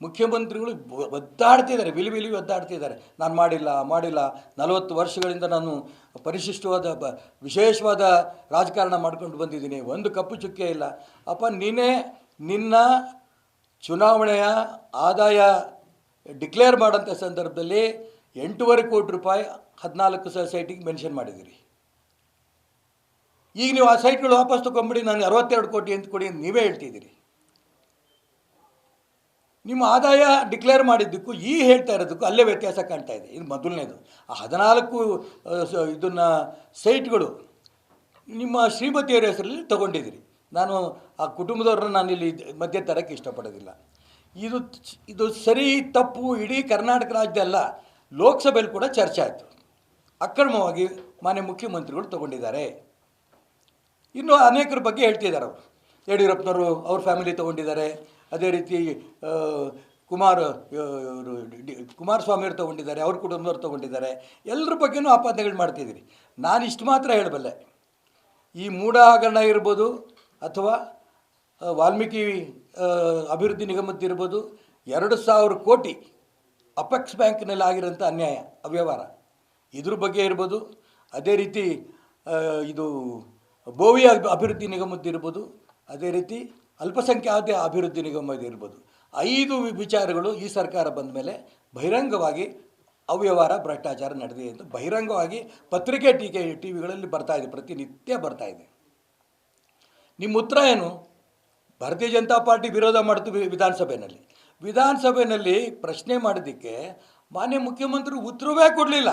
ಮುಖ್ಯಮಂತ್ರಿಗಳು ಒದ್ದಾಡ್ತಿದ್ದಾರೆ ವಿಲಿ ವಿಲಿ ಒದ್ದಾಡ್ತಿದ್ದಾರೆ. ನಾನು ಮಾಡಿಲ್ಲ ಮಾಡಿಲ್ಲ. ನಲವತ್ತು ವರ್ಷಗಳಿಂದ ನಾನು ಪರಿಶಿಷ್ಟವಾದ ಬ, ವಿಶೇಷವಾದ ರಾಜಕಾರಣ ಮಾಡ್ಕೊಂಡು ಬಂದಿದ್ದೀನಿ. ಒಂದು ಕಪ್ಪು ಚುಕ್ಕೆ ಇಲ್ಲ. ಅಪ್ಪ ನೀನೇ ನಿನ್ನ ಚುನಾವಣೆಯ ಆದಾಯ ಡಿಕ್ಲೇರ್ ಮಾಡೋಂಥ ಸಂದರ್ಭದಲ್ಲಿ ಎಂಟೂವರೆ ಕೋಟಿ ರೂಪಾಯಿ ಹದಿನಾಲ್ಕು ಸೊಸೈಟಿಗೆ ಮೆನ್ಷನ್ ಮಾಡಿದ್ದೀರಿ. ಈಗ ನೀವು ಆ ಸೈಟ್ಗಳು ವಾಪಸ್ ತೊಗೊಂಬಿಡಿ, ನಾನು ಅರವತ್ತೆರಡು ಕೋಟಿ ಅಂತ ಕೊಡಿ ನೀವೇ ಹೇಳ್ತಿದ್ದೀರಿ. ನಿಮ್ಮ ಆದಾಯ ಡಿಕ್ಲೇರ್ ಮಾಡಿದ್ದಕ್ಕೂ ಈ ಹೇಳ್ತಾ ಇರೋದಕ್ಕೂ ಅಲ್ಲೇ ವ್ಯತ್ಯಾಸ ಕಾಣ್ತಾ ಇದೆ. ಇದು ಮೊದಲನೇದು. ಆ ಹದಿನಾಲ್ಕು ಇದನ್ನು ಸೈಟ್ಗಳು ನಿಮ್ಮ ಶ್ರೀಮತಿಯವರ ಹೆಸರಲ್ಲಿ ತಗೊಂಡಿದ್ದೀರಿ. ನಾನು ಆ ಕುಟುಂಬದವ್ರನ್ನ ನಾನು ಇಲ್ಲಿ ಮಧ್ಯೆ ತರಕ್ಕೆ ಇಷ್ಟಪಡೋದಿಲ್ಲ. ಇದು ಇದು ಸರಿ, ತಪ್ಪು, ಇಡೀ ಕರ್ನಾಟಕ ರಾಜ್ಯದಲ್ಲ ಲೋಕಸಭೆಯಲ್ಲಿ ಕೂಡ ಚರ್ಚೆ ಆಯಿತು. ಅಕ್ರಮವಾಗಿ ಮಾನ್ಯ ಮುಖ್ಯಮಂತ್ರಿಗಳು ತಗೊಂಡಿದ್ದಾರೆ. ಇನ್ನು ಅನೇಕರ ಬಗ್ಗೆ ಹೇಳ್ತಿದ್ದಾರೆ ಅವರು. ಯಡಿಯೂರಪ್ಪನವರು ಅವ್ರ ಫ್ಯಾಮಿಲಿ ತೊಗೊಂಡಿದ್ದಾರೆ. ಅದೇ ರೀತಿ ಕುಮಾರ್ ಇವರು ಡಿ- ಕುಮಾರಸ್ವಾಮಿಯವರು ತೊಗೊಂಡಿದ್ದಾರೆ, ಅವ್ರ ಕುಟುಂಬದವ್ರು ತೊಗೊಂಡಿದ್ದಾರೆ, ಎಲ್ಲರ ಬಗ್ಗೆನೂ ಆಪಾದನೆಗಳು ಮಾಡ್ತಿದ್ದೀರಿ ನಾನು ಇಷ್ಟು ಮಾತ್ರ ಹೇಳಬಲ್ಲೆ. ಈ ಮೂಢ ಹಗರಣ ಇರ್ಬೋದು ಅಥವಾ ವಾಲ್ಮೀಕಿ ಅಭಿವೃದ್ಧಿ ನಿಗಮದ್ದಿರ್ಬೋದು ಎರಡು ಸಾವಿರ ಕೋಟಿ ಅಪೆಕ್ಸ್ ಬ್ಯಾಂಕ್ನಲ್ಲಿ ಆಗಿರೋಂಥ ಅನ್ಯಾಯ, ಅವ್ಯವಹಾರ. ಇದ್ರ ಬಗ್ಗೆ ಇರ್ಬೋದು, ಅದೇ ರೀತಿ ಇದು ಬೋವಿ ಅಭಿ- ಅಭಿವೃದ್ಧಿ ನಿಗಮದ್ದಿರ್ಬೋದು ಅದೇ ರೀತಿ ಅಲ್ಪಸಂಖ್ಯಾತ ಅಭಿವೃದ್ಧಿ ನಿಗಮದ ಇರ್ಬೋದು. ಐದು ವಿಚಾರಗಳು ಈ ಸರ್ಕಾರ ಬಂದ ಮೇಲೆ ಬಹಿರಂಗವಾಗಿ ಅವ್ಯವಹಾರ, ಭ್ರಷ್ಟಾಚಾರ ನಡೆದಿದೆ ಅಂತ ಬಹಿರಂಗವಾಗಿ ಪತ್ರಿಕೆ, ಟೀಕೆ ಟಿ ವಿಗಳಲ್ಲಿ ಬರ್ತಾ ಇದೆ, ಪ್ರತಿನಿತ್ಯ ಬರ್ತಾ ಇದೆ. ನಿಮ್ಮ ಉತ್ತರ ಏನು? ಭಾರತೀಯ ಜನತಾ ಪಾರ್ಟಿ ವಿರೋಧ ಮಾಡ್ತು ವಿಧಾನಸಭೆಯಲ್ಲಿ. ವಿಧಾನಸಭೆಯಲ್ಲಿ ಪ್ರಶ್ನೆ ಮಾಡಿದ್ದಕ್ಕೆ ಮಾನ್ಯ ಮುಖ್ಯಮಂತ್ರಿ ಉತ್ತರವೇ ಕೊಡಲಿಲ್ಲ.